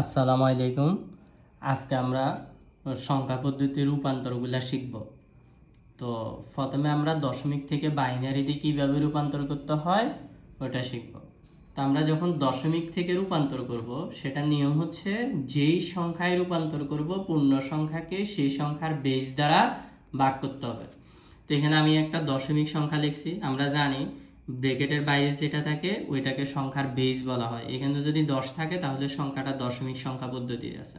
আসসালামু আলাইকুম। আজকে আমরা সংখ্যা পদ্ধতির রূপান্তরগুলো শিখব। তো প্রথমে আমরা দশমিক থেকে বাইনারিতে কীভাবে রূপান্তর করতে হয়, ওটা শিখব। তো আমরা যখন দশমিক থেকে রূপান্তর করব, সেটা নিয়ম হচ্ছে যেই সংখ্যায় রূপান্তর করব, পূর্ণ সংখ্যাকে সেই সংখ্যার বেস দ্বারা ভাগ করতে হবে। তো এখানে আমি একটা দশমিক সংখ্যা লিখছি, আমরা জানি ব্রেকেটের বাইরে যেটা থাকে, ওইটাকে সংখ্যার বেস বলা হয়। এখানে যদি দশ থাকে, তাহলে সংখ্যাটা দশমিক সংখ্যা পদ্ধতি আছে।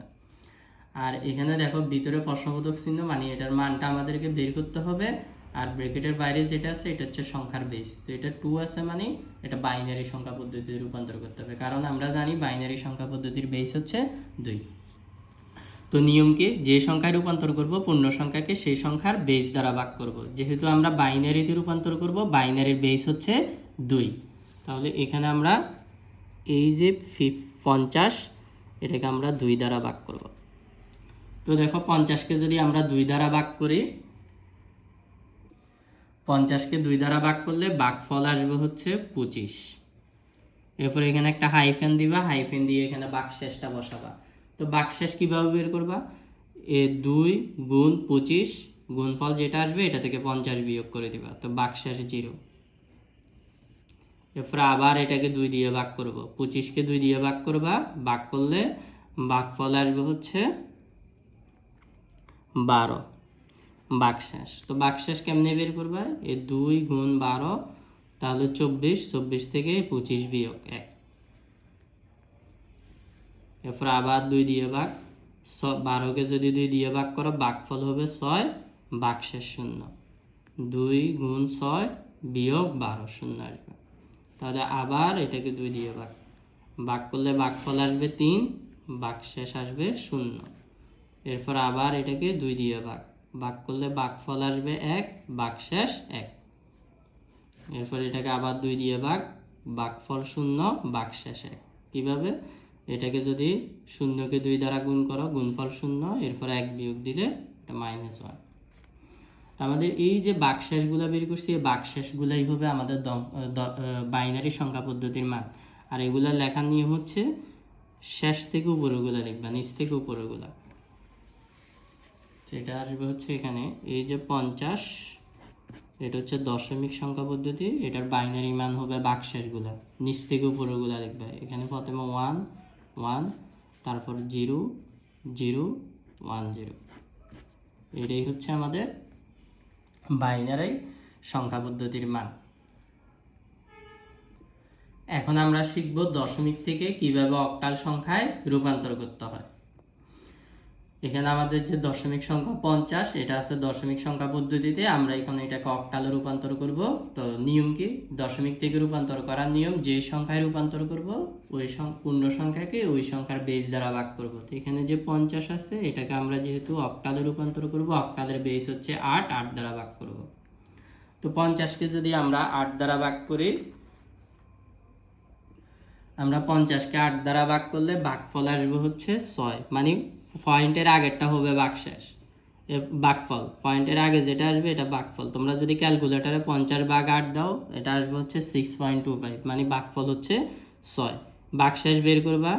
আর এখানে দেখো, ভিতরে প্রশ্নবোধক চিহ্ন মানে এটার মানটা আমাদেরকে বের করতে হবে। আর ব্রেকেটের বাইরে যেটা আছে, এটা হচ্ছে সংখ্যার বেস তো এটা টু আছে মানে এটা বাইনারি সংখ্যা পদ্ধতিতে রূপান্তর করতে হবে। কারণ আমরা জানি বাইনারি সংখ্যা পদ্ধতির বেস হচ্ছে দুই। তো নিয়মকে যে সংখ্যায় রূপান্তর করব, পূর্ণ সংখ্যাকে সেই সংখ্যার বেস দ্বারা ভাগ করব। যেহেতু আমরা বাইনারিতে রূপান্তর করব, বাইনারির বেস হচ্ছে দুই। তাহলে এখানে আমরা এই যে ফিফ পঞ্চাশ, এটাকে আমরা দুই দ্বারা ভাগ করব। তো দেখো, পঞ্চাশকে যদি আমরা দুই দ্বারা ভাগ করি, পঞ্চাশকে দুই দ্বারা ভাগ করলে ভাগফল আসবে হচ্ছে পঁচিশ। এরপর এখানে একটা হাইফেন দিবা হাইফেন দিয়ে এখানে বাকশেষটা বসাবা। তো বাকশেষ কীভাবে বের করবা? এ দুই গুণ পঁচিশ গুণফল যেটা আসবে এটা থেকে পঞ্চাশ বিয়োগ করে দিবা, তো বাকশেষ জিরো। এরপর আবার এটাকে দুই দিয়ে ভাগ করব, পঁচিশকে দুই দিয়ে ভাগ করবা, ভাগ করলে ভাগফল আসবে হচ্ছে বারো, বাকশেষ। তো বাকশেষ কেমনে বের করবা? এ দুই গুণ বারো, তাহলে চব্বিশ চব্বিশ থেকে পঁচিশ বিয়োগ এক। এরপর আবার দুই দিয়ে ভাগ ছ বারোকে যদি দুই দিয়ে ভাগ করো ভাগফল হবে ছয় বাকশেষ শূন্য। দুই গুণ ছয়, বিয়োগ বারো, শূন্য আসবে। তাহলে আবার এটাকে দুই দিয়ে ভাগ। ভাগ করলে ভাগফল আসবে তিন বাকশেষ আসবে শূন্য। এরপর আবার এটাকে দুই দিয়ে ভাগ। ভাগ করলে ভাগফল আসবে এক বাকশেষ এক। এরপর এটাকে আবার দুই দিয়ে ভাগ। ভাগফল শূন্য বাকশেষ এক। কীভাবে? এটাকে যদি শূন্যকে দুই দ্বারা গুণ করো, গুণফল শূন্য, এরপরে এক বিয়োগ দিলে এটা মাইনাস ওয়ান আমাদের এই যে বাকশেষগুলো বের করছি, এই বাকশেষগুলাই হবে আমাদের বাইনারি সংখ্যা পদ্ধতির মান। আর এগুলা লেখার নিয়ম হচ্ছে শেষ থেকে উপরেগুলো লিখবা, নিচ থেকে উপরেগুলা। এটা আসবে হচ্ছে এখানে, এই যে পঞ্চাশ, এটা হচ্ছে দশমিক সংখ্যা পদ্ধতি, এটার বাইনারি মান হবে বাকশেষগুলা নিচ থেকে উপরেগুলা লিখবে। এখানে প্রথমে ওয়ান ওয়ান, তারপর জিরো জিরো, ওয়ান, জিরো। এটাই হচ্ছে আমাদের বাইনারি সংখ্যা পদ্ধতির মান। এখন আমরা শিখব দশমিক থেকে কীভাবে অক্টাল সংখ্যায় রূপান্তর করতে হয়। এখানে আমাদের যে দশমিক সংখ্যা পঞ্চাশ, এটা আছে দশমিক সংখ্যা পদ্ধতিতে আমরা এখানে এটাকে অক্টালে রূপান্তর করব। তো নিয়ম কি? দশমিক থেকে রূপান্তর করার নিয়ম, যে সংখ্যায় রূপান্তর করব, ওই পূর্ণ সংখ্যাকে ওই সংখ্যার বেস দ্বারা ভাগ করব। তো এখানে যে পঞ্চাশ আছে, এটাকে আমরা যেহেতু অক্টালে রূপান্তর করব, অক্টালের বেস হচ্ছে আট আট দ্বারা ভাগ করব। তো পঞ্চাশকে যদি আমরা আট দ্বারা ভাগ করি আমরা পঞ্চাশকে আট দ্বারা ভাগ করলে ভাগফল আসবে হচ্ছে ছয়। মানে পয়েন্টের আগেরটা হবে বাকশেষ বাকফল পয়েন্টের আগে যেটা আসবে এটা বাকফল তোমরা যদি ক্যালকুলেটারে পঞ্চাশ বাঘ আট দাও, এটা আসবে হচ্ছে সিক্স পয়েন্ট টু ফাইভ মানে বাকফল হচ্ছে ছয়। বাকশেষ বের করবা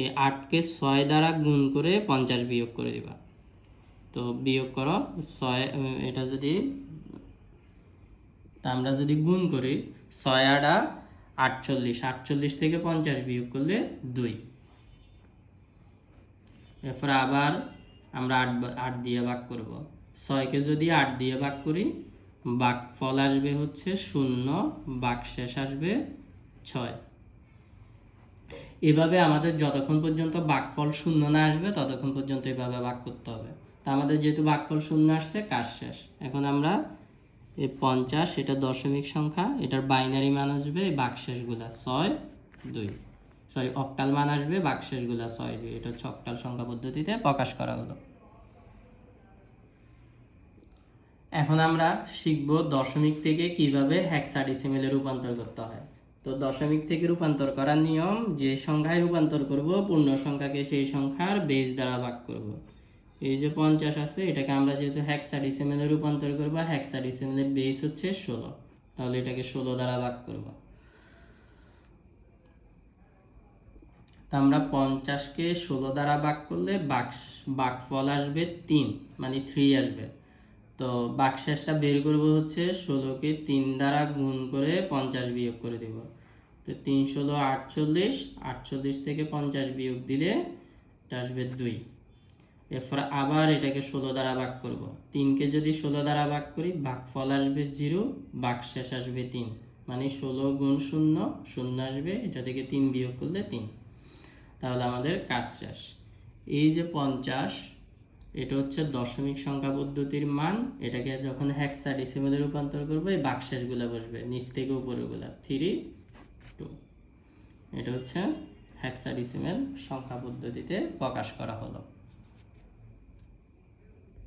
এই আটকে ছয় দ্বারা গুণ করে পঞ্চাশ বিয়োগ করে দিবা। তো বিয়োগ করো, ছয় এটা যদি আমরা যদি গুণ করি, ছয় আটা আটচল্লিশ আটচল্লিশ থেকে পঞ্চাশ বিয়োগ করলে দুই। এরপর আবার আমরা আট আট দিয়ে ভাগ করব। ছয়কে যদি আট দিয়ে ভাগ করি বাক ফল আসবে হচ্ছে শূন্য বাক শেষ আসবে ছয়। এভাবে আমাদের যতক্ষণ পর্যন্ত বাকফল শূন্য না আসবে, ততক্ষণ পর্যন্ত এভাবে ভাগ করতে হবে। তা আমাদের যেহেতু বাকফল শূন্য আসছে, কাজ শেষ। এখন আমরা এই পঞ্চাশ, এটা দশমিক সংখ্যা, এটার বাইনারি মান আসবে এই বাকশেষগুলা, ছয়, দুই। সরি অক্টাল মান আসবে বাকশেষগুলা, ছয়, দুই। এটা হচ্ছে অক্টাল সংখ্যা পদ্ধতিতে প্রকাশ করা হলো। এখন আমরা শিখব দশমিক থেকে কীভাবে হেক্সাডেসিমেলে রূপান্তর করতে হয়। তো দশমিক থেকে রূপান্তর করার নিয়ম, যে সংখ্যায় রূপান্তর করব, পূর্ণ সংখ্যাকে সেই সংখ্যার বেজ দ্বারা ভাগ করব। এই যে পঞ্চাশ আছে, এটাকে আমরা যেহেতু হেক্সাডেসিমেলে রূপান্তর করব হেক্সাডেসিমেলের বেস হচ্ছে ষোলো। তাহলে এটাকে ষোলো দ্বারা ভাগ করব। তা আমরা পঞ্চাশকে ষোলো দ্বারা ভাগ করলে বাক্স বাঘফল আসবে তিন মানে থ্রি আসবে। তো বাকশেষটা বের করব হচ্ছে ষোলোকে তিন দ্বারা গুণ করে পঞ্চাশ বিয়োগ করে দেব। তো তিন ষোলো আটচল্লিশ আটচল্লিশ থেকে পঞ্চাশ বিয়োগ দিলে এটা আসবে দুই। এরপর আবার এটাকে ষোলো দ্বারা ভাগ করব। তিনকে যদি ষোলো দ্বারা ভাগ করি, ভাগফল আসবে জিরো বাকশেষ আসবে তিন। মানে ষোলো গুণ শূন্য শূন্য আসবে, এটা থেকে তিন বিয়োগ করলে তিন। তাহলে আমাদের কাজ শেষ। এই যে পঞ্চাশ, এটা হচ্ছে দশমিক সংখ্যা পদ্ধতির মান। এটাকে যখন হ্যাক্সাডেসিমেলে রূপান্তর করব, এই বাকশেষগুলো বসবে, নিচ থেকে উপরেগুলা। থ্রি টু এটা হচ্ছে হ্যাক্সাডেসিমেল সংখ্যা পদ্ধতিতে প্রকাশ করা হলো।